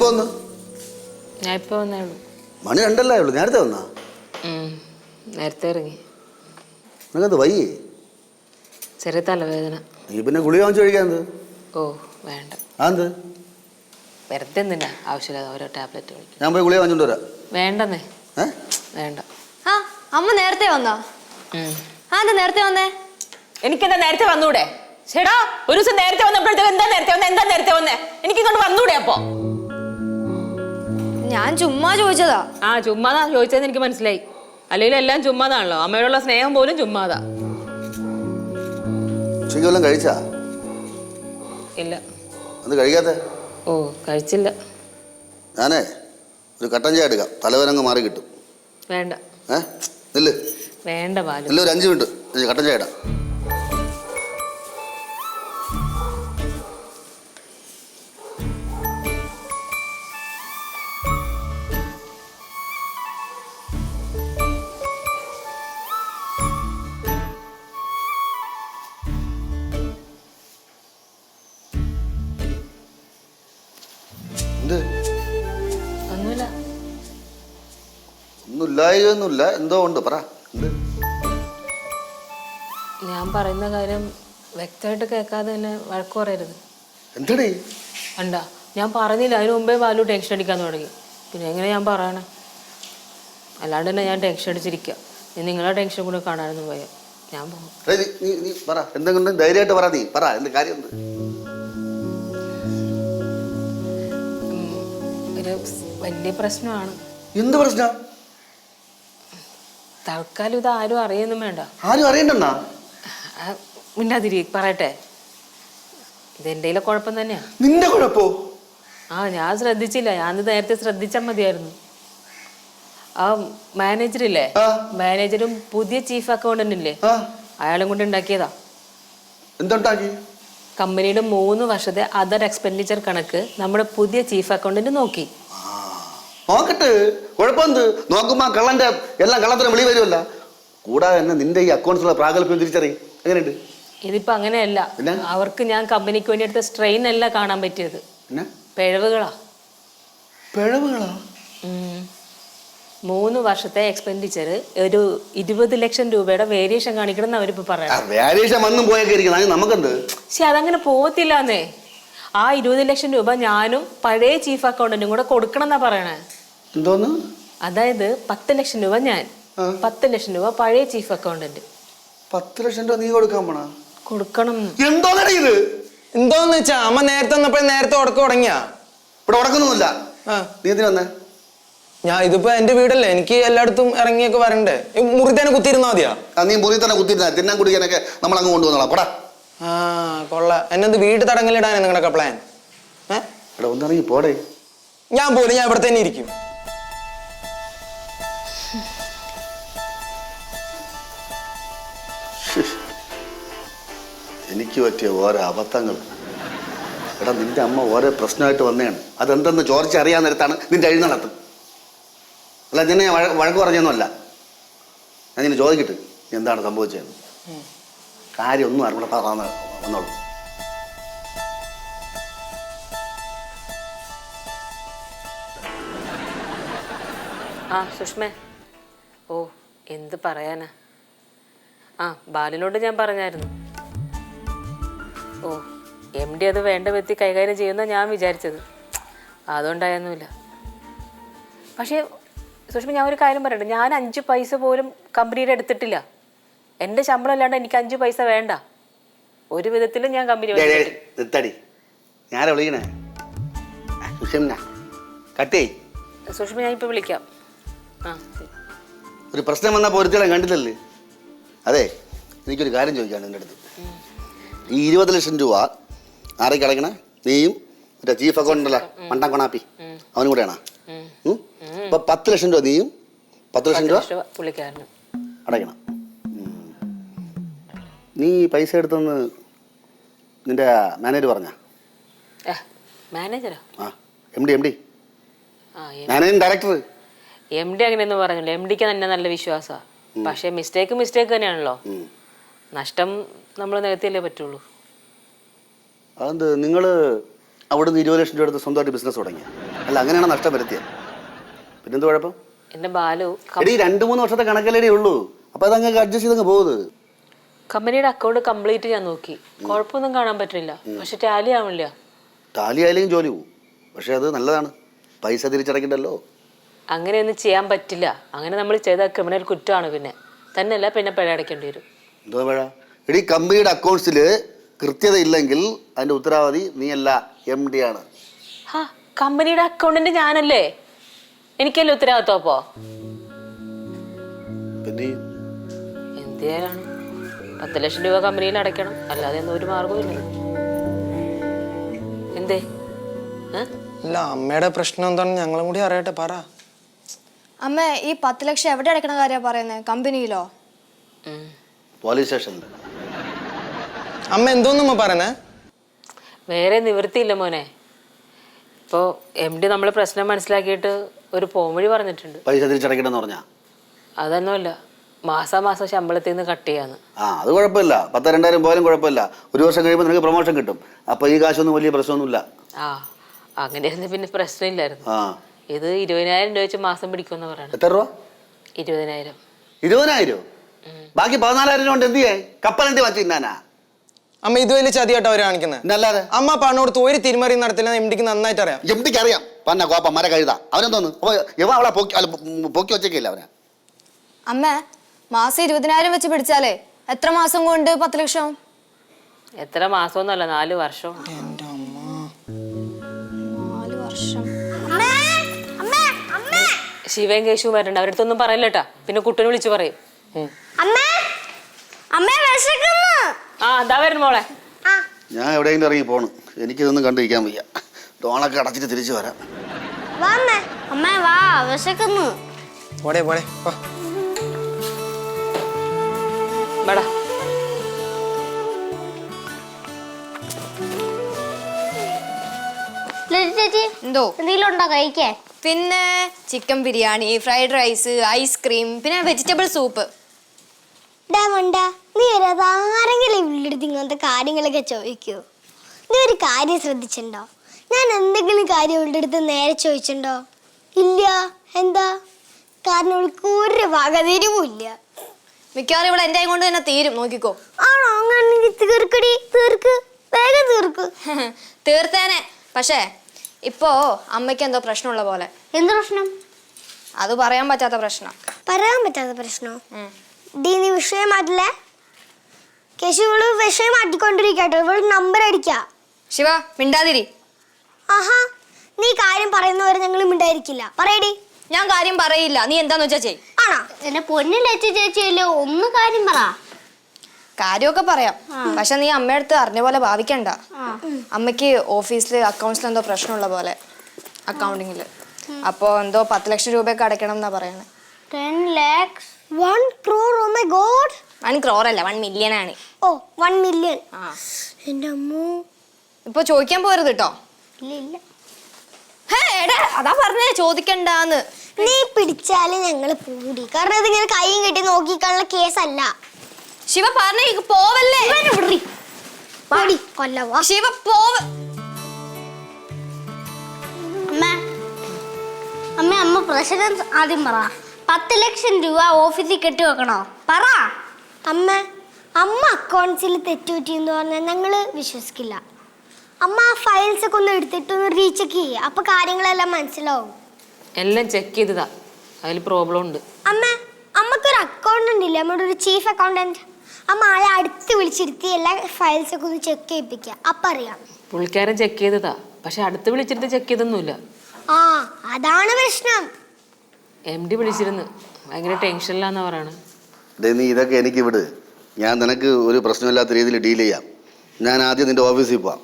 എപ്പോ വന്ന്? ഞാൻ ഇപ്പോൾ വന്നേ ഉള്ളൂ. മണി രണ്ടല്ലേ ഉള്ളൂ? നേരത്തെ വന്നാ. നേരത്തെ ഇറങ്ങി. നിനക്കത് വയ്യേ? ചെറിയ തലവേദന. നീ പിന്നെ ഗുളിക വാങ്ങിച്ചു കഴിക്കാൻ എന്ത്? ഓ വേണ്ട. ആ വെറുതെ എന്തിനാ? ആവശ്യമില്ലാതെ ഓരോ ടാബ്ലറ്റ് കഴിക്കും ഞാൻ പോയി ഗുളിക വാങ്ങിച്ചോണ്ട് വരാം. വേണ്ടെന്നേ. ഏ? വേണ്ട. ആ അമ്മ നേരത്തെ വന്നോ. ആ എന്താ നേരത്തെ വന്നേ? എനിക്കെന്താ നേരത്തെ വന്നൂടെ? ചേടാ ഒരു ദിവസം നേരത്തെ വന്നപ്പോഴത്തേക്ക് എന്താ നേരത്തെ വന്നേ? എന്താ നേരത്തെ വന്നേ? എനിക്കിങ്ങോട്ട് വന്നൂടെ അപ്പോ? ഞാൻ ചുമ്മാ ചോദിച്ചതാ. ആ ചുമ്മാതാ ചോദിച്ചതെന്ന് എനിക്ക് മനസ്സിലായി. അല്ലെങ്കിൽ എല്ലാം ചുമ്മാതാണല്ലോ. അമ്മയോടുള്ള സ്നേഹം പോലും ചുമ്മാതാ. ഉച്ചയ്ക്ക് വല്ലതും കഴിച്ചാ? ഇല്ല. അത് കഴിക്കാത്ത? ഓ കഴിച്ചില്ല. ഞാനേ ഒരു കട്ടൻ ചായ എടുക്കാം. തലവേനങ്ങ് മാറി കിട്ടും. വേണ്ട. ഏ? നില്ല്. വേണ്ട ബാലു. നില്ല് ഒരു അഞ്ച് മിനിറ്റ്. കട്ടൻ ചായ ഇടാം. ഇല്ലായൊന്നുമില്ല എന്തോ ഉണ്ട്. പറ. ഞാൻ പറയുന്ന കാര്യം വ്യക്തമായിട്ട് കേൾക്കാതെ തന്നെ വഴക്ക് പറയരുത്. എന്തടേ? അണ്ട ഞാൻ പറഞ്ഞില്ല. അതിന് മുമ്പേ ബാലു ടെൻഷൻ അടിക്കാൻ തുടങ്ങി. പിന്നെ എങ്ങനെ ഞാൻ പറയണേ? അല്ലാണ്ട് തന്നെ ഞാൻ ടെൻഷൻ അടിച്ചിരിക്കുക ഇനി നിങ്ങളെ ടെൻഷൻ കൂടെ കാണാനൊന്നും പോയ. ഞാൻ പോകും ഏയ് നീ- നീ നീ പറ. എന്തെങ്കിലും ധൈര്യമായിട്ട് പറ നീ. പറ എന്ത് കാര്യം എന്ത് ഒരു വലിയ പ്രശ്നമാണ്. എന്ത് പ്രശ്നം? തൽക്കാലം ഇത് ആരും അറിയൊന്നും വേണ്ട. ആരും അറിയണ്ടെന്നാ? മിണ്ടാതിരി പറയട്ടെ. ഇതെന്റെ കുഴപ്പം തന്നെയാ. നിന്റെ കുഴപ്പോ? ആ ഞാൻ ശ്രദ്ധിച്ചില്ല. ഞാൻ നേരത്തെ ശ്രദ്ധിച്ചാൽ മതിയായിരുന്നു. ആ മാനേജറില്ലേ ആ. മാനേജറും പുതിയ ചീഫ് അക്കൗണ്ടന്റ് ഇല്ലേ അയാളും കൊണ്ട് ഉണ്ടാക്കിയതാ. എന്തുണ്ടാക്കി? കമ്പനിയുടെ മൂന്ന് വർഷത്തെ അതർ എക്സ്പെൻഡിച്ചർ കണക്ക് നമ്മുടെ പുതിയ ചീഫ് അക്കൗണ്ടന്റ് നോക്കി. നോക്കട്ടെ കുഴപ്പമെന്ത്? നോക്കുമ്പോ ആ കള്ളന്റെ എല്ലാം കള്ളത്തിന് വെളി വരുമല്ല. കൂടാതെ തന്നെ നിന്റെ ഈ അക്കൗണ്ട്സിലുള്ള പ്രാഗൽഭ്യം തിരിച്ചറിയും. എങ്ങനെയുണ്ട്? ഇതിപ്പോ അങ്ങനെയല്ല. പിന്നെ? അവർക്ക് ഞാൻ കമ്പനിക്ക് വേണ്ടി എടുത്ത സ്ട്രെയിൻ അല്ല കാണാൻ പറ്റിയത്. പിന്നെ? പിഴവുകളാ. പിഴവുകളാ? ഉം. മൂന്ന് വർഷത്തെ എക്സ്പെൻഡിച്ചർ ഒരു ഇരുപത് ലക്ഷം രൂപയുടെ വേരിയേഷൻ കാണിക്കണം എന്ന് അവരിപ്പോ പറയാം. വ്യാഴാഴ്ച വന്നും പോയൊക്കെ ഇരിക്കണം അതിന് നമുക്കെന്ത്? പക്ഷെ അതങ്ങനെ പോകത്തില്ലാന്നേ. ആ ഇരുപത് ലക്ഷം രൂപ ഞാനും പഴയ ചീഫ് അക്കൗണ്ടന്റും കൂടെ കൊടുക്കണം എന്നാ പറയണേ. എന്തോന്ന്? അതായത് പത്ത് ലക്ഷം രൂപ ഞാൻ. പത്ത് ലക്ഷം രൂപ പഴയ ചീഫ് അക്കൗണ്ടന്റ് പത്ത് ലക്ഷം രൂപ നീ കൊടുക്കാൻ പോണ? കൊടുക്കണം. എന്തോന്നടി ഇത്? എന്തോന്ന് വെച്ചാ അമ്മ നേരത്തെ വന്നപ്പോഴേ നേരത്തെ ഉടക്കം തുടങ്ങിയ ഇവിടെ ഉടക്കൊന്നുമില്ല. നീ എന്തിനാ വന്നേ? ഞാൻ ഇതിപ്പോ എന്റെ വീടല്ലേ എനിക്ക് എല്ലായിടത്തും ഇറങ്ങിയൊക്കെ വരണ്ടേ. ഈ മുറി തന്നെ കുത്തിയിരുന്നാ മതിയാ? ആ നീ മുറി തന്നെ കുത്തിയിരുന്നാ തിന്നാൻ കുടിക്കാനൊക്കെ നമ്മൾ അങ്ങ് കൊണ്ടുവന്നോളാം. പോടാ. ആ കൊള്ള. എന്നത് വീട് തടങ്കലിടാനാ നിങ്ങളുടെ പ്ലാൻ ഏ? എടാ ഒന്നിറങ്ങി പോടേ. ഞാൻ പോലും ഞാൻ ഇവിടെ തന്നെ ഇരിക്കും. എനിക്ക് പറ്റിയ ഓരോ അബദ്ധങ്ങൾ. എടാ നിന്റെ അമ്മ ഓരോ പ്രശ്നമായിട്ട് വന്നതാണ് അതെന്തെന്ന് ചോദിച്ച് അറിയാൻ നേരത്താണ് നിന്റെ എഴുന്നള്ളത്ത്. അല്ല നിന്നെ ഞാൻ വഴ- വഴക്ക് പറഞ്ഞൊന്നുമല്ല. ഞാൻ നിന്നെ ചോദിക്കട്ടെ എന്താണ് സംഭവിച്ചത്? കാര്യമൊന്നും അറിഞ്ഞൂടെ പറയാന്ന് വന്നോളൂ. ആ സുഷ്മേ. ഓ എന്ത് പറയാനാ? ആ ബാലിനോട് ഞാൻ പറഞ്ഞായിരുന്നു. ഓ എം ഡി അത് വേണ്ട വ്യക്തി കൈകാര്യം ചെയ്യുന്ന ഞാൻ വിചാരിച്ചത്. അതുകൊണ്ടായൊന്നുമില്ല. പക്ഷേ സുഷമ ഞാൻ ഒരു കാര്യം പറയട്ടെ. ഞാൻ അഞ്ച് പൈസ പോലും കമ്പനിയുടെ എടുത്തിട്ടില്ല എന്റെ ശമ്പളം അല്ലാണ്ട് എനിക്ക് അഞ്ച് പൈസ വേണ്ട. ഒരു വിധത്തിലും ഞാൻ കമ്പനി നിർത്തടി. വിളിക്കണേ? കട്ടേ സുഷ്മ ഞാൻ ഇപ്പോൾ വിളിക്കാം. ആ ഒരു പ്രശ്നം വന്നാൽ പൊരുത്തിടാൻ കണ്ടില്ലല്ലേ? അതെ എനിക്കൊരു കാര്യം ചോദിക്കാണ് എന്റെ അടുത്ത്. ഈ ഇരുപത് ലക്ഷം രൂപ. ആരെ കിടക്കണേ നീയും മറ്റേ ചീഫ് അക്കൗണ്ട് മണ്ടാൻ കൊണാപ്പി. അവനും കൂടെയാണ്? അപ്പൊ പത്ത് ലക്ഷം രൂപ നീയും പത്ത് ലക്ഷം രൂപ അടയ്ക്കണം. നീ പൈസ എടുത്തെന്ന് നിന്റെ മാനേജർ പറഞ്ഞ? ആ എം ഡി എം ഡി ആ ഡയറക്ടർ എം ഡി അങ്ങനെയൊന്നും പറഞ്ഞില്ല എം ഡിക്ക് തന്നെ നല്ല വിശ്വാസമാണ് പക്ഷേ മിസ്റ്റേക്ക് മിസ്റ്റേക്ക് തന്നെയാണല്ലോ. നഷ്ടം നമ്മൾ നികത്തിയല്ലേ പറ്റുള്ളൂ. അതെന്ത് നിങ്ങൾ അവിടുന്ന് ഇരുപത് ലക്ഷം രൂപ എടുത്ത് സ്വന്തമായിട്ട് ബിസിനസ് തുടങ്ങി അല്ല അങ്ങനെയാണ് നഷ്ടം വരുത്തിയത്. പിന്നെന്ത് കുഴപ്പം? എന്റെ ബാലു കം- എടീ രണ്ട് മൂന്ന് വർഷത്തെ കണക്കല്ലേ ഉള്ളൂ. അപ്പോൾ അതങ്ങ് അഡ്ജസ്റ്റ് ചെയ്തങ്ങ് പോകുന്നത് കമ്പനിയുടെ അക്കൗണ്ട് കംപ്ലീറ്റ് ഞാൻ നോക്കി. കുഴപ്പമൊന്നും കാണാൻ പറ്റില്ല. പക്ഷെ ടാലി ആവില്ല ടാലി ആയാലും ജോലി പോകും പക്ഷെ അത് നല്ലതാണ്. പൈസ തിരിച്ചടക്കണ്ടല്ലോ അങ്ങനെയൊന്നും ചെയ്യാൻ പറ്റില്ല. അങ്ങനെ നമ്മൾ ചെയ്ത ക്രിമിനൽ കുറ്റമാണ് പിന്നെ. തന്നെയല്ല പിന്നെ പിഴ അടയ്ക്കേണ്ടി വരും. എന്തോ വേഴ എടീ കമ്പനിയുടെ അക്കൗണ്ട്സിൽ കൃത്യത ഇല്ലെങ്കിൽ അതിന്റെ ഉത്തരവാദി നീയല്ല എം ഡി ആണ്. ഹാ കമ്പനിയുടെ അക്കൗണ്ടിന്റെ ഞാനല്ലേ? എനിക്കല്ലേ ഉത്തരവാദിത്വം അപ്പോ? പിന്നെ ഈ എന്ത് പത്ത് ലക്ഷം രൂപ കമ്പനിയിൽ അടയ്ക്കണം. അല്ലാതെ ഒന്നും ഒരു മാർഗവും ഇല്ല. എന്തേ? ഏ? ഇല്ല അമ്മയുടെ പ്രശ്നം എന്താണെന്ന് ഞങ്ങളും കൂടി അറിയട്ടെ പറ. അമ്മ ഈ പത്ത് ലക്ഷം എവിടെ അടയ്ക്കണ കാര്യമാണ് പറയുന്നത് കമ്പനിയിലോ? ഉം. പോലീസ് സ്റ്റേഷനിൽ അമ്മ എന്തോന്നമ്മ പറഞ്ഞേ വേറെ നിവൃത്തിയില്ല മോനെ. ഇപ്പോൾ എം ഡി നമ്മൾ പ്രശ്നം മനസ്സിലാക്കിയിട്ട് ഒരു പോംവഴി പറഞ്ഞിട്ടുണ്ട്. പൈസ തിരിച്ചടക്കണമെന്ന് പറഞ്ഞാ? അതൊന്നുമല്ല. മാസാമാസം ശമ്പളത്തിൽ നിന്ന് കട്ട് ചെയ്യാന്ന്. ആ അത് കുഴപ്പമില്ല. പത്ത് രണ്ടായിരം പോലും കുഴപ്പമില്ല. ഒരു വർഷം കഴിയുമ്പോൾ നിനക്ക് പ്രൊമോഷൻ കിട്ടും. അപ്പോൾ ഈ കാശൊന്നും വലിയ പ്രശ്നമൊന്നുമില്ല. ആ അങ്ങനെയായിരുന്നു പിന്നെ പ്രശ്നമില്ലായിരുന്നു. ആ. ഇത് ഇരുപതിനായിരം രൂപ വെച്ച് മാസം പിടിക്കുമെന്ന് പറയണം. എത്ര രൂപ? ഇരുപതിനായിരം. ഇരുപതിനായിരം? ബാക്കി പതിനാലായിരം രൂപ കൊണ്ട് എന്ത് ചെയ്യേ? കപ്പലണ്ടി വച്ച് തിന്നാനാ? അമ്മ ഇത് വലിയ ചതിയാട്ടോ അവരെ കാണിക്കുന്നത്. എന്നല്ലാതെ അമ്മ പണോട് ഒരു തിരിമറി നടത്തില്ല എം ഡിക്ക് നന്നായിട്ട് അറിയാം. എം ഡിക്ക് അറിയാം പന്ന കോപ്പ മര കഴുതാ. അവനെന്തോന്നു? അപ്പൊ ഇവ അവളെ പൊക്കി അല്ല പൊക്കി വച്ചേക്കില്ല അവനെ? അമ്മ മാസം ഇരുപതിനായിരം വെച്ച് പിടിച്ചാലേ എത്ര മാസം കൊണ്ട് പത്ത് ലക്ഷം? എത്ര മാസമൊന്നുമല്ല നാല് വർഷം. എന്റെ അമ്മ. നാല് വർഷം. ശിവയും കേശുവും വരണ്ട അവരടുത്തൊന്നും പറയില്ലട്ടാ. പിന്നെ കുട്ടനെ വിളിച്ചു പറയും. അമ്മേ അമ്മേ വിശക്കുന്നു. ആ അതാ വരുന്നു മോളെ. ഞാൻ എവിടെയെങ്കിലും ഇറങ്ങി പോണ്. എനിക്കിതൊന്നും കണ്ടിരിക്കാൻ വയ്യ. ഡോണൊക്കെ അടച്ചിട്ട് തിരിച്ചു വരാം. വാ അമ്മേ. അമ്മേ വാ വിശക്കുന്നു. പോടെ പോടെ വാ. വേടാ. ചേച്ചി എന്തോ? എന്തെങ്കിലും ഉണ്ടോ കഴിക്കാൻ? പിന്നെ chicken biryani fried rice ice cream പിന്നെ വെജിറ്റബിൾ സൂപ്പ്. ഡാ മണ്ട നീ ഒരു ആരെങ്കിലും ഇങ്ങനത്തെ കാര്യങ്ങളൊക്കെ ചോദിക്കൂ. നീ ഒരു കാര്യം ശ്രദ്ധിച്ചിട്ടുണ്ടോ? ഞാൻ എന്തെങ്കിലും കാര്യം ഇവളുടെ അടുത്ത് നേരെ ചോദിച്ചിട്ടുണ്ടോ? ഇല്ല എന്താ? കാരണം അവൾക്ക് ഒരു വകതിരിവും ഇല്ല. മിക്കവാറും ഇവിടെ എന്റെ കൊണ്ട് തന്നെ തീരും നോക്കിക്കോ. ആണോ? അങ്ങനെയാണെങ്കിൽ തീർക്കടി തീർക്ക്. വേഗം തീർക്ക്. തീർത്തേനെ. പക്ഷേ ഇപ്പോ അമ്മയ്ക്ക് എന്തോ പ്രശ്നമുള്ള പോലെ. എന്ത് പ്രശ്നം? അത് പറയാൻ പറ്റാത്ത പ്രശ്നം. പറയാൻ പറ്റാത്ത പ്രശ്നോ? ഡി നീ വിഷയം മാറ്റില്ലേ? കേശു ഇവൾ വിഷയം മാറ്റിക്കൊണ്ടിരിക്കട്ടോ ഇവൾ നമ്പർ അടിക്ക. ശിവ മിണ്ടാതിരി. ആഹാ നീ കാര്യം പറയുന്നവരെ ഞങ്ങൾ മിണ്ടായിരിക്കില്ല പറയടി ഞാൻ കാര്യം പറയില്ല. നീ എന്താന്ന് വെച്ചാ ചെയ് ആണോ? എന്നെ പൊന്നിൽ വെച്ച് ചേച്ചിയല്ലോ ഒന്ന് കാര്യം പറ. കാര്യമൊക്കെ പറയാം. പക്ഷെ നീ അമ്മയടുത്ത് അറിഞ്ഞ പോലെ ഭാവിക്കണ്ട. അമ്മയ്ക്ക് ഓഫീസിൽ അക്കൗണ്ട്സിൽ എന്തോ പ്രശ്നമുള്ള പോലെ അക്കൗണ്ടിങ്ങിൽ അപ്പോൾ എന്തോ പത്ത് ലക്ഷം രൂപയൊക്കെ അടയ്ക്കണം എന്നാ പറയണേ. Ten lakhs. One crore oh my God one crore അല്ല വൺ മില്യൺ ആണ്. ഓ വൺ മില്യൺ ആ. എന്റെ അമ്മോ. ഇപ്പൊ ചോദിക്കാൻ പോരുത് കേട്ടോ ഇല്ല ഇല്ല. ഹേ, എടാ, അതാ പറഞ്ഞേ ചോദിക്കണ്ടാന്ന്. നീ പിടിച്ചാൽ ഞങ്ങൾ പൂടി. കാരണം ഇതിങ്ങനെ കൈയും കെട്ടി നോക്കിക്കാനുള്ള കേസല്ല. ശിവ പറഞ്ഞേ ഇങ്ങ് പോവല്ലേ? വാടി കൊല്ലവാ ശിവ പോവ. അമ്മ അമ്മ അമ്മ പ്രസിഡന്റ് ആദ്യം പറ. പത്ത് ലക്ഷം രൂപ ഓഫീസിൽ കെട്ടി വെക്കണോ? പറ. അമ്മ അമ്മ അക്കൗണ്ട്സിൽ തെറ്റുപറ്റി എന്ന് പറഞ്ഞാൽ ഞങ്ങൾ വിശ്വസിക്കില്ല. അമ്മ ആ ഫയൽസ് ഒക്കെ ഒന്ന് എടുത്തിട്ട് ഒന്ന് റീചെക്ക് ചെയ്യേ. അപ്പൊ കാര്യങ്ങളെല്ലാം മനസ്സിലാവും. എല്ലാം ചെക്ക് ചെയ്തതാ. അതിൽ പ്രോബ്ലം ഉണ്ട്. അമ്മ അമ്മക്കൊരു അക്കൗണ്ടന്റ് ഇല്ല നമ്മുടെ ഒരു ചീഫ് അക്കൗണ്ടന്റ് അമ്മ ആളെ അടുത്ത് വിളിച്ചിരുത്തി എല്ലാ ഫയൽസ് ഒക്കെ ഒന്ന് ചെക്ക് ചെയ്യിപ്പിക്കുക അപ്പൊ അറിയാം. പുള്ളിക്കാരൻ ചെക്ക് ചെയ്തതാ. പക്ഷെ അടുത്ത് വിളിച്ചിരുത്തി ചെക്ക് ചെയ്തൊന്നുമില്ല. ആ അതാണ് പ്രശ്നം. എം ഡി വിളിച്ചിരുന്നു ഭയങ്കര ടെൻഷനിലാന്നാ പറയണത് ഡേ നീ ഇതൊക്കെ എനിക്ക് വിട്. ഞാൻ നിനക്ക് ഒരു പ്രശ്നമില്ലാത്ത രീതിയിൽ ഡീൽ ചെയ്യാം. ഞാൻ ആദ്യം നിന്റെ ഓഫീസിൽ പോവാം.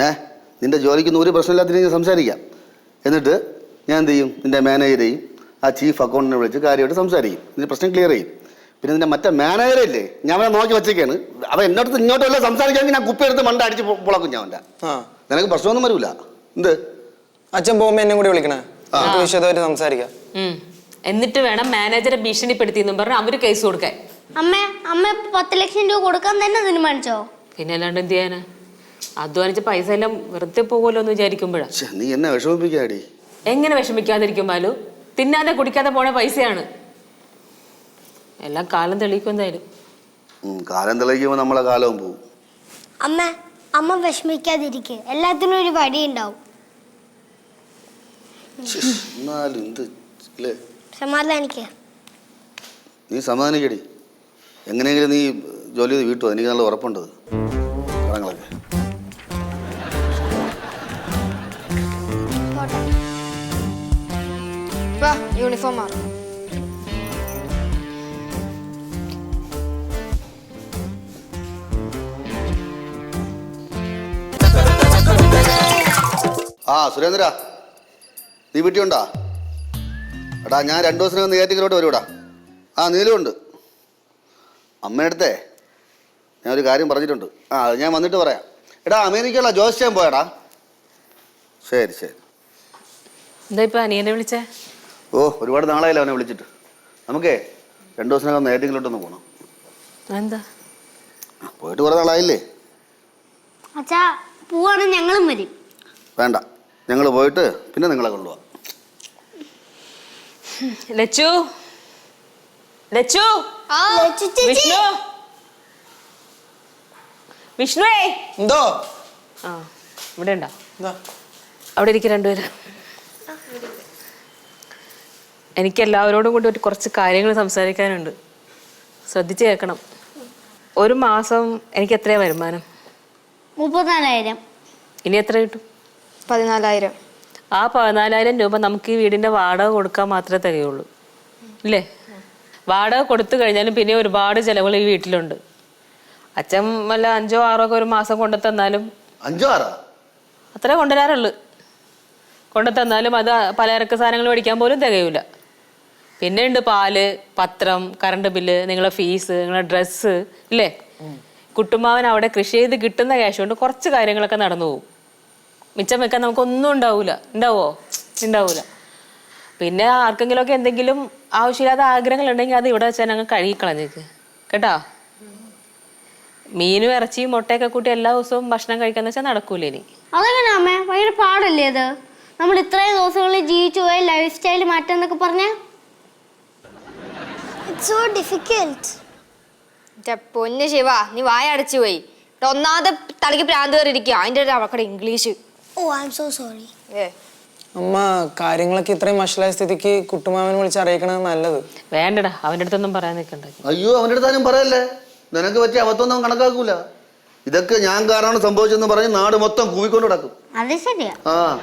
ഏ? നിന്റെ ജോലിക്കൊന്നും ഒരു പ്രശ്നമില്ലാത്ത രീതിയിൽ സംസാരിക്കാം. എന്നിട്ട് ഞാൻ എന്ത് ചെയ്യും? നിന്റെ മാനേജരെയും ആ ചീഫ് അക്കൗണ്ടിനെ വിളിച്ച് കാര്യമായിട്ട് സംസാരിക്കും. നിന്റെ പ്രശ്നം ക്ലിയർ ചെയ്യും. പിന്നെ നിന്റെ മറ്റേ മാനേജറില്ലേ ഞാൻ അവനെ നോക്കി വെച്ചേക്കാണ് അവൻ എന്നോടത്ത് ഇങ്ങോട്ട് വല്ല സംസാരിക്കാമെങ്കിൽ ഞാൻ കുപ്പി എടുത്ത് മണ്ട അടിച്ച് പൊളക്കും ഞാൻ അവന്റെ. ആ. നിനക്ക് പ്രശ്നമൊന്നും വരില്ല എന്ത്? അച്ഛൻ പോകുമ്പോൾ എന്നെ കൂടി വിളിക്കണേ. നമുക്ക് വിശദമായിട്ട് സംസാരിക്കാം. എന്നിട്ട് വേണം മാനേജറെ ഭീഷണിപ്പെടുത്തി എന്നും പറഞ്ഞ് അവർ കേസ് കൊടുക്കാൻ. അമ്മ അമ്മ ഇപ്പൊ പത്ത് ലക്ഷം രൂപ കൊടുക്കാൻ തന്നെ തീരുമാനിച്ചോ? പിന്നെ അല്ലാണ്ട് എന്ത് ചെയ്യാനാ? അധ്വാനിച്ച പൈസ എല്ലാം വെറുതെ പോകുമല്ലോ എന്ന് വിചാരിക്കുമ്പോഴാ. ശ്ശെ, നീ എന്നെ വിഷമിപ്പിക്കാടി. എങ്ങനെ വിഷമിക്കാതിരിക്കും ബാലു? തിന്നാതെ കുടിക്കാതെ പോണ പൈസയാണ്. എല്ലാം കാലം തെളിയിക്കും എന്തായാലും. ഉം, കാലം തെളിയിക്കുമ്പോൾ നമ്മളെ കാലവും പോവും. അമ്മ അമ്മ വിഷമിക്കാതിരിക്കുക എല്ലാത്തിനും ഒരു വടിയുണ്ടാവും ശ്ശെ, എന്നാലും എന്ത് അല്ലേ നീ സമാധാനിക്കടി. എങ്ങനെയെങ്കിലും നീ ജോലി ചെയ്ത് വീട്ടു എനിക്ക് നല്ല ഉറപ്പുണ്ടത് കടങ്ങളൊക്കെ വാ യൂണിഫോം മാറും. ആ സുരേന്ദ്ര. നീ വീട്ടിലുണ്ടാ? എടാ ഞാൻ രണ്ടു ദിവസത്തിനകം നെയ്യാറ്റിക്കലോട്ട് വരൂടാ ആ നീലുണ്ട് അമ്മയടുത്തേ ഞാൻ ഒരു കാര്യം പറഞ്ഞിട്ടുണ്ട്. ആ അത് ഞാൻ വന്നിട്ട് പറയാം. എടാ അമേരിക്കയുള്ള ജോസ് ചെയ്യാൻ പോയടാ. ശരി ശരി. എന്താ ഇപ്പൊ അനിയനെ വിളിച്ചേ? ഓ ഒരുപാട് നാളായില്ല അവനെ വിളിച്ചിട്ട്. നമുക്കേ രണ്ടു ദിവസത്തിനകം നെയ്യാറ്റിക്കലോട്ടൊന്ന് പോകണം എന്താ പോയിട്ട് കുറേ നാളായില്ലേ? അച്ഛാ പോവാണെങ്കിൽ ഞങ്ങളും വരും. വേണ്ട. ഞങ്ങൾ പോയിട്ട് പിന്നെ നിങ്ങളെ കൊണ്ടുപോകാം ലച്ചു? ലച്ചു. വിഷ്ണു? വിഷ്ണുവേ? എന്തോ? ആ ഇവിടെ ഉണ്ടോ അവിടെ ഇരിക്കും രണ്ടുപേര് എനിക്ക് എല്ലാവരോടും കൂടി ഒരു കുറച്ച് കാര്യങ്ങൾ സംസാരിക്കാനുണ്ട്. ശ്രദ്ധിച്ച് കേൾക്കണം. ഒരു മാസം എനിക്ക് എത്രയാ വരുമാനം? മുപ്പത്തിനാലായിരം. ഇനി എത്ര കിട്ടും? പതിനാലായിരം. ആ പതിനാലായിരം രൂപ നമുക്ക് ഈ വീടിന്റെ വാടക കൊടുക്കാൻ മാത്രമേ തികയുള്ളൂ. ഇല്ലേ? വാടക കൊടുത്തു കഴിഞ്ഞാലും പിന്നെ ഒരുപാട് ചിലവുകൾ ഈ വീട്ടിലുണ്ട്. അച്ഛൻ വല്ല അഞ്ചോ ആറോ ഒക്കെ ഒരു മാസം കൊണ്ടു തന്നാലും അഞ്ചോ ആറോ? അത്ര കൊണ്ടുവരാറുള്ളു കൊണ്ടു തന്നാലും അത് പലചരക്ക് സാധനങ്ങൾ മേടിക്കാൻ പോലും തികയൂല. പിന്നെ ഉണ്ട് പാൽ പത്രം കറണ്ട് ബില്ല് നിങ്ങളെ ഫീസ് നിങ്ങളെ ഡ്രസ്സ് ഇല്ലേ? കുട്ടുമാവൻ അവിടെ കൃഷി ചെയ്ത് കിട്ടുന്ന ക്യാഷ് കൊണ്ട് കുറച്ച് കാര്യങ്ങളൊക്കെ നടന്നു പോകും. മിച്ചം വെക്കാൻ നമുക്കൊന്നും ഉണ്ടാവൂല. ഉണ്ടാവോ? ഉണ്ടാവൂല. പിന്നെ ആർക്കെങ്കിലും ഒക്കെ എന്തെങ്കിലും ആവശ്യമില്ലാത്ത ആഗ്രഹങ്ങൾ ഉണ്ടെങ്കിൽ അത് ഇവിടെ വെച്ചാൽ ഞങ്ങൾ കഴുകിക്കളഞ്ഞേക്ക്. കേട്ടോ? മീനും ഇറച്ചിയും മുട്ടയൊക്കെ കൂട്ടി എല്ലാ ദിവസവും ഭക്ഷണം കഴിക്കാന്ന് വെച്ചാൽ നടക്കൂല ഇനി. അതെങ്ങനെ അമ്മേ ഭയങ്കര പാടല്ലേ അത്? നമ്മൾ ഇത്രയും ദിവസങ്ങളിൽ ജീവിച്ചു പോയ ലൈഫ് സ്റ്റൈൽ മാറ്റാന്നൊക്കെ പറഞ്ഞ? സോ ഡിഫിക്കൽട്ട് എന്റെ പൊന്ന് ശിവ നീ വായ അടച്ചു പോയി ഒന്നാമത്തെ തലയ്ക്ക് പ്രാന്ത് കയറിയിരിക്കുക അതിന്റെ ഒരു അവക്കടെ English oh I M so sorry ഏ അമ്മ കാര്യങ്ങളൊക്കെ ഇത്രയും വഷളായ സ്ഥിതിക്ക് കുട്ടുമാമൻ വിളിച്ച് അറിയിക്കണത് നല്ലത്. വേണ്ടടാ അവന്റെ അടുത്തൊന്നും പറയാൻ നിൽക്കണ്ട. അയ്യോ അവന്റെ അടുത്താനും പറയല്ലേ? നിനക്ക് പറ്റിയ അവത്തൊന്നും കണക്കാക്കൂല. ഇതൊക്കെ ഞാൻ കാരണമാണ് സംഭവിച്ചെന്ന് പറഞ്ഞ് നാട് മൊത്തം കൂവിക്കൊണ്ട് കിടക്കും അത് ശരിയാ. ആ.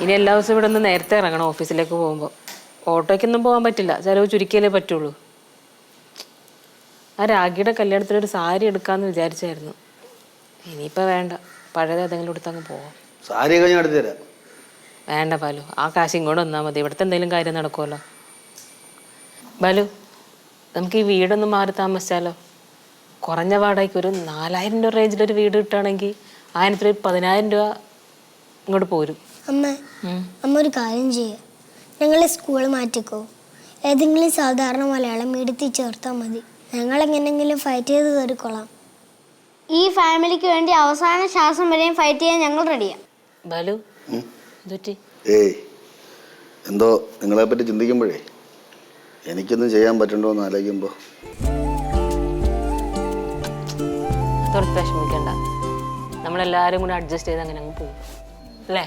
ഇനി എല്ലാ ദിവസവും ഇവിടെ നിന്ന് നേരത്തെ ഇറങ്ങണം ഓഫീസിലേക്ക് പോകുമ്പോൾ ഓട്ടോയ്ക്കൊന്നും പോകാൻ പറ്റില്ല. ചിലവ് ചുരുക്കിയാലേ പറ്റുള്ളൂ. ആ രാഖിയുടെ കല്യാണത്തിന് ഒരു സാരി എടുക്കാമെന്ന് വിചാരിച്ചായിരുന്നു. ഇനിയിപ്പോൾ വേണ്ട. പഴയത് ഏതെങ്കിലും എടുത്തങ്ങ് പോവാം. സാരി കഴിഞ്ഞ് അടുത്ത് തരാം. വേണ്ട ബാലു ആ കാശ് ഇങ്ങോട്ട് വന്നാൽ മതി. ഇവിടുത്തെ എന്തെങ്കിലും കാര്യം നടക്കുമല്ലോ. ബാലു നമുക്ക് ഈ വീടൊന്ന് മാറി താമസിച്ചാലോ? കുറഞ്ഞ വാടകയ്ക്ക് ഒരു നാലായിരം രൂപ റേഞ്ചിലൊരു വീട് കിട്ടുകയാണെങ്കിൽ ആയിരത്തിൽ ഒരു പതിനായിരം രൂപ ഇങ്ങോട്ട് പോരും. അമ്മ അമ്മ ഒരു കാര്യം ചെയ്യുക ഞങ്ങളെ സ്കൂൾ മാറ്റിക്കോ. ഏതെങ്കിലും സാധാരണ മലയാളം എടുത്തി ചേർത്താൽ മതി. ഞങ്ങൾ എങ്ങനെങ്കിലും ഫൈറ്റ് ചെയ്ത് കയറിക്കൊള്ളാം ഈ ഫാമിലിക്ക് വേണ്ടി അവസാന ശ്വാസം വരെയും ഫൈറ്റ് ചെയ്യാൻ ഞങ്ങൾ റെഡിയാണ് ബാലു ഏയ് എന്തോ നിങ്ങളെ പറ്റി ചിന്തിക്കുമ്പോഴേ എനിക്കൊന്നും ചെയ്യാൻ പറ്റണ്ടോ എന്ന് ആലോചിക്കുമ്പോൾ അതോർത്ത് വിഷമിക്കണ്ട. നമ്മളെല്ലാരും കൂടെ അഡ്ജസ്റ്റ് ചെയ്ത് അങ്ങനെ അങ്ങ് പോകും അല്ലേ?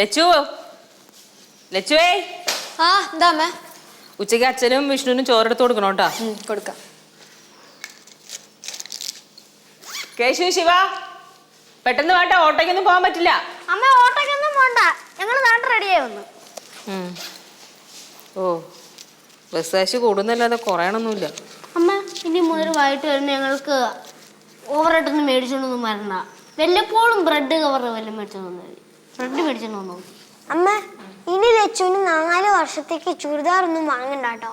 ലച്ചു? ലച്ചുവേ? ആ എന്താ അമ്മ? ഉച്ചയ്ക്ക് അച്ഛനും വിഷ്ണുവിനും ചോറെടുത്ത് കൊടുക്കണം കേട്ടോ. ഉം, കൊടുക്കാം. കേശു ശിവ പെട്ടെന്ന് വേണ്ട ഓട്ടോയ്ക്കൊന്നും പോകാൻ പറ്റില്ല. അമ്മ ഓട്ടോക്കൊന്നും പോണ്ട. ഞങ്ങൾ നാട്ടിൽ റെഡിയായി വന്നു. ഓ ബസ് കാശ് കൂടുന്നല്ലാതെ കുറയണമൊന്നുമില്ല അമ്മ ഇനി മുതൽ വൈകിട്ട് വരുന്ന ഞങ്ങൾക്ക് ഓവറായിട്ടൊന്നും മേടിച്ചോണ്ടൊന്നും വരണ്ട. വല്ലപ്പോഴും ബ്രെഡ് കവർ വല്ലതും മേടിച്ചോണ്ട് വന്നാൽ മതി. ബ്രെഡ് മേടിച്ചു തോന്നു അമ്മ ഇനി ലച്ചുവിന് നാല് വർഷത്തേക്ക് ചുരിദാർ ഒന്നും വാങ്ങണ്ട കേട്ടോ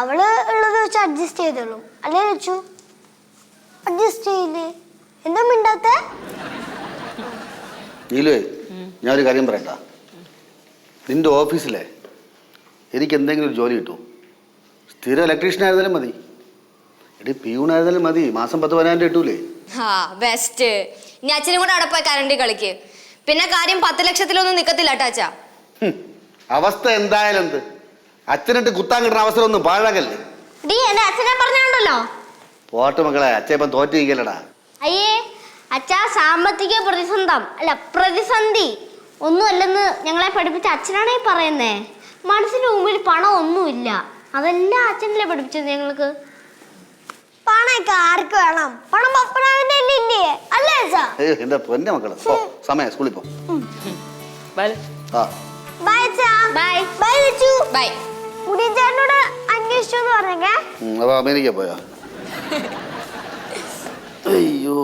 അവൾ ഉള്ളത് വെച്ച് അഡ്ജസ്റ്റ് ചെയ്തോളും. അല്ലേ ലച്ചു? അഡ്ജസ്റ്റ് ചെയ്യില്ലേ? എന്താ മിണ്ടാത്ത? നീലുവേ ഞാൻ ഒരു കാര്യം പറയട്ടാ. നിന്റെ ഓഫീസിലെ എനിക്ക് എന്തെങ്കിലും ഒരു ജോലി കിട്ടും. സ്ഥിരം ഇലക്ട്രീഷ്യൻ ആയിരുന്നാലും മതി. എടി പിയൂണായിരുന്നാലും മതി. മാസം പത്ത് പതിനായിരം കിട്ടൂലേ? ആ ബെസ്റ്റ് ഇനി അച്ഛനും കൂടെ അവിടെ പോയി കരണ്ടി കളിക്ക്. പിന്നെ കാര്യം പത്ത് ലക്ഷത്തിലൊന്നും നിക്കത്തില്ല ടാച്ചാ അവസ്ഥ എന്തായാലും എന്ത്? അച്ഛനിട്ട് കുത്താൻ കിട്ടുന്ന അവസരം ഒന്നും പാഴാകല്ലേ? ഡീ എന്റെ അച്ഛനെ പറഞ്ഞുണ്ടല്ലോ പോട്ട് മക്കളെ അച്ഛൻ ഇപ്പം തോറ്റിരിക്കലടാ അയ്യേ അച്ഛാ സാമ്പത്തിക പ്രതിസന്ധം അല്ല പ്രതിസന്ധി ഒന്നുമല്ലെന്ന് ഞങ്ങളെ പഠിപ്പിച്ച അച്ഛനാണേ പറയുന്നേ. മനസ്സിന്റെ മുമ്പിൽ പണം ഒന്നുമില്ല അതെല്ലാം അച്ഛനല്ലേ പഠിപ്പിച്ചത് ഞങ്ങൾക്ക്? പണമൊക്കെ ആർക്ക് വേണം? പണം പപ്പനാവിന്റെ ഇല്ലേ? അല്ലേ അച്ഛാ? ഏയ് എന്റെ പൊന്നെ മക്കളെ. പോ സമയം സ്കൂളിൽ പോ. ആ. ബൈ അച്ഛാ. ബൈ. Bye Lachu bye. മുടിയച്ചേട്ടനോട് അന്വേഷിച്ചു എന്ന് പറഞ്ഞേ ഉം, അപ്പൊ അമേരിക്ക പോയാ. അയ്യോ.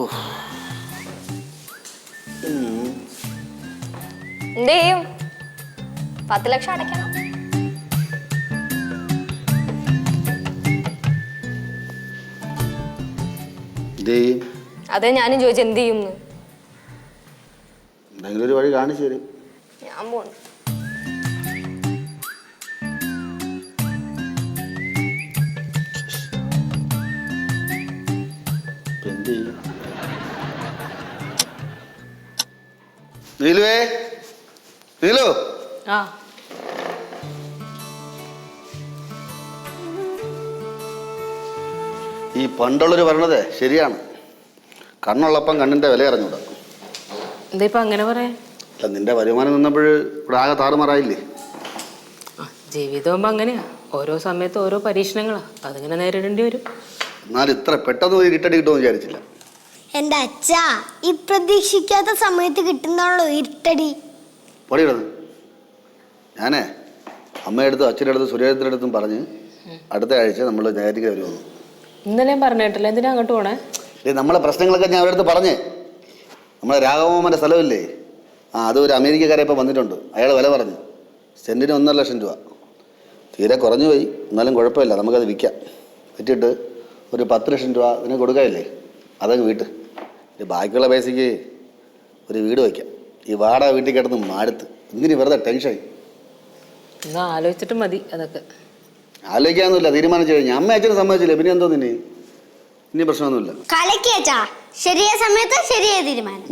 എന്ത് ചെയ്യും? പത്ത് ലക്ഷം അടയ്ക്കണം. അതെ ഞാനും ചോദിച്ചു എന്ത് ചെയ്യും എന്തെങ്കിലും ഒരു വഴി കാണിച്ചു തരും. ഞാൻ പോണു. നീലുവേ? നീലു? ആ. ഈ പണ്ടുള്ളവർ പറഞ്ഞത് ശരിയാണ്. കണ്ണുള്ളപ്പം കണ്ണിന്റെ വില അറിഞ്ഞൂടാ എന്താ ഇപ്പൊ അങ്ങനെ പറയാ? അല്ല നിന്റെ വരുമാനം നിന്നപ്പോൾ ഇവിടെ ആകെ താറുമാറായില്ലേ? ജീവിതവും ജീവിതമാകുമ്പോ അങ്ങനെയാ. ഓരോ സമയത്ത് ഓരോ പരീക്ഷണങ്ങളാ. അതിങ്ങനെ നേരിടേണ്ടി വരും. എന്നാൽ ഇത്ര പെട്ടെന്ന് പോയി ഇരുട്ടടി കിട്ടുമെന്ന് വിചാരിച്ചില്ല. എന്റെ അച്ഛാ ഈ പ്രതീക്ഷിക്കാത്ത സമയത്ത് കിട്ടുന്നാണല്ലോ ഇരുട്ടടി. പൊടിയിടുന്നത് ഞാനേ അമ്മയടുത്തും അച്ഛന്റെ അടുത്തും സുരേന്ദ്രന്റെ അടുത്തും പറഞ്ഞ് അടുത്ത ആഴ്ച നമ്മൾ നേരിട്ട് വരുമെന്ന് ഇന്നലെയും പറഞ്ഞിട്ടില്ല. എന്തിനാ അങ്ങോട്ട് പോണേ? ഇല്ലേ നമ്മളെ പ്രശ്നങ്ങളൊക്കെ ഞാൻ അവരടുത്ത് പറഞ്ഞേ. നമ്മളെ രാഘവമ്മന്റെ സ്ഥലമില്ലേ? ആ അത് ഒരു അമേരിക്കക്കാരെ ഇപ്പോൾ വന്നിട്ടുണ്ട്. അയാൾ വില പറഞ്ഞു. സെന്റിന് ഒന്നര ലക്ഷം രൂപ. തീരെ കുറഞ്ഞു പോയി. എന്നാലും കുഴപ്പമില്ല. നമുക്കത് വിൽക്കാം. വിറ്റിട്ട് ഒരു പത്ത് ലക്ഷം രൂപ ഇതിന് കൊടുക്കാനില്ലേ? അതങ്ങ് വീട്ട്. ഇനി ബാക്കിയുള്ള പൈസയ്ക്ക് ഒരു വീട് വയ്ക്കാം. ഈ വാടക വീട്ടിൽ കിടന്ന് മാടുത്ത്. ഇങ്ങനെ വെറുതെ ടെൻഷൻ എന്നാ ആലോചിച്ചിട്ട് മതി അതൊക്കെ. ആലോചിക്കാനൊന്നുമില്ല തീരുമാനിച്ചു കഴിഞ്ഞാൽ അമ്മ അച്ഛനും സമ്മതിച്ചില്ല? പിന്നെ എന്തോ നിന്നെ? ഇനി പ്രശ്നമൊന്നുമില്ല. ശരിയായ സമയത്ത് ശരിയായ തീരുമാനം.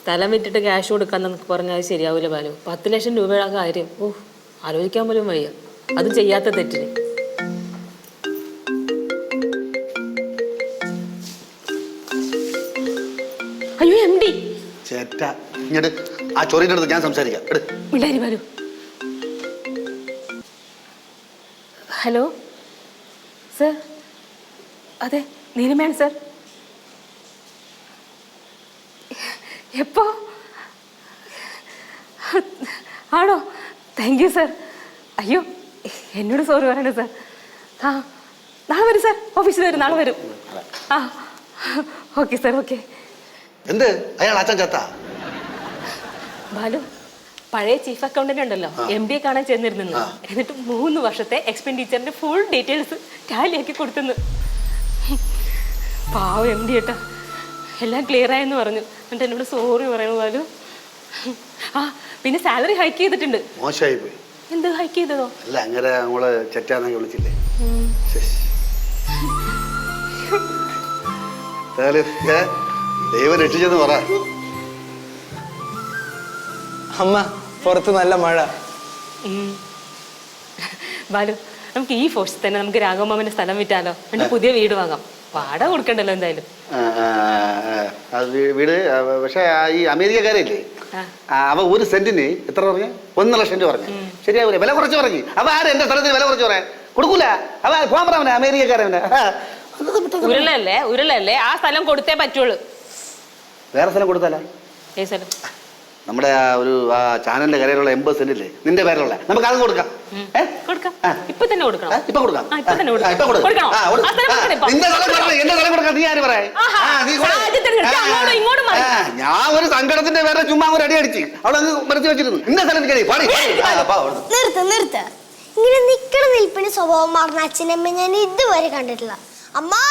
സ്ഥലം വിറ്റിട്ട് ക്യാഷ് കൊടുക്കാൻ നമുക്ക് പറഞ്ഞാൽ അത് ശരിയാവില്ല ബാലു. പത്ത് ലക്ഷം രൂപയുടെ കാര്യം ഓ ആലോചിക്കാൻ പോലും വയ്യ. അത് ചെയ്യാത്ത തെറ്റിന്. അയ്യോ എം ഡി. ഇങ്ങോട്ട് ആ ചൊറിയുടെ അടുത്ത് ഞാൻ സംസാരിക്കാം. ബാലു ഹലോ? സർ അതെ നീലിമയാണ് സർ. എപ്പോ? ആണോ? Thank you sir. അയ്യോ എന്നോട് സോറി പറയണേ സർ. ആ നാളെ വരും സർ. ഓഫീസിൽ വരും നാളെ വരും. ആ ഓക്കെ സർ ഓക്കെ. എന്ത്? അയാൾ അച്ഛൻ ചത്ത? ബാലു പഴയ ചീഫ് അക്കൗണ്ടന്റ് ഉണ്ടല്ലോ. എം ഡി എ കാണാൻ ചെന്നിരുന്നു എന്നിട്ട് മൂന്ന് വർഷത്തെ എക്സ്പെൻഡിച്ചറിന്റെ ഫുൾ ഡീറ്റെയിൽസ് ടാലി ആക്കി കൊടുത്തെന്ന്. പാവം എം ഡി ഏട്ടാ എല്ലാം ക്ലിയർ ആയെന്ന് പറഞ്ഞു. എന്നിട്ട് എന്നോട് സോറി പറയണ ആ പിന്നെ സാലറി ഹൈക്ക് ചെയ്തിട്ടുണ്ട്. മോശമായി പോയി. എന്ത് ഹൈക്ക് ചെയ്തതോ? അല്ല അങ്ങനെ നമ്മൾ ചെറ്റാന്നൊക്കെ വിളിച്ചില്ലേ. ദൈവം രക്ഷിച്ചെന്ന് പറ. അമ്മ. പുറത്ത് നല്ല മഴ. ബാലു നമുക്ക് ഈ ഫോഴ്സ് തന്നെ നമുക്ക് രാഘവമാമന്റെ സ്ഥലം വിറ്റാലോ? എന്നിട്ട് പുതിയ വീട് വാങ്ങാം. വാടക കൊടുക്കണ്ടല്ലോ എന്തായാലും. വീട് പക്ഷേ ഈ അമേരിക്കക്കാരല്ലേ? അവ ഒരു സെന്റിന് എത്ര പറഞ്ഞു? ഒന്നര ലക്ഷം രൂപ പറഞ്ഞു ശരിയാവൂല? വില കുറച്ച് പറഞ്ഞു. അവ ആര് എന്റെ സ്ഥലത്തിന് വില കുറച്ച് പറയാൻ? കൊടുക്കൂല. അവ പോകാൻ പറയാൻ അമേരിക്കക്കാരവനെ. ഉരുളല്ലേ ഉരുളല്ലേ ആ സ്ഥലം കൊടുത്തേ പറ്റുള്ളൂ. വേറെ സ്ഥലം കൊടുത്താലോ? സ്ഥലം? നമ്മുടെ ആ ഒരു ആ ചാനലിന്റെ കരയിലുള്ള എൺപത് സെന്റ് ഇല്ലേ നിന്റെ പേരിലുള്ള നമുക്ക് അത് കൊടുക്കാം ഏ? കൊടുക്കാം ആ. ഇപ്പൊ തന്നെ കൊടുക്കണം ആ, ഇപ്പൊ കൊടുക്കാം ആ, ഇപ്പൊ തന്നെ കൊടുക്കാം. ആ, ഇപ്പൊ കൊടുക്കാം. കൊടുക്കണോ? ആ, കൊടു. ആ സ്ഥലം ആ, കൊടുക്കണം ഇപ്പൊ. നിന്റെ സ്ഥലം കൊടുക്കണം, എന്റെ സ്ഥലം കൊടുക്കാം നീ ആര് പറയാ ആഹാ, സാഹചര്യത്തിന് എടുത്ത് അങ്ങോട്ടും ഇങ്ങോട്ടും മതി. ഞാൻ ഒരു സങ്കടത്തിന്റെ പേരെ ചുമ്മാ ഒരു അടി അടിച്ച് അവിടെ അങ്ങ് മരത്തി വെച്ചിരുന്നു നിന്റെ സ്ഥലം നിൽക്കണേ പാടി പാടി. ആ, പാ, അവിടുന്ന്. നിർത്ത് നിർത്ത് ഇങ്ങനെ നിക്കണ നിൽപ്പിന് സ്വഭാവം മാറുന്ന അച്ഛനമ്മ ഞാൻ ഇതുവരെ കണ്ടിട്ടില്ല അമ്മാ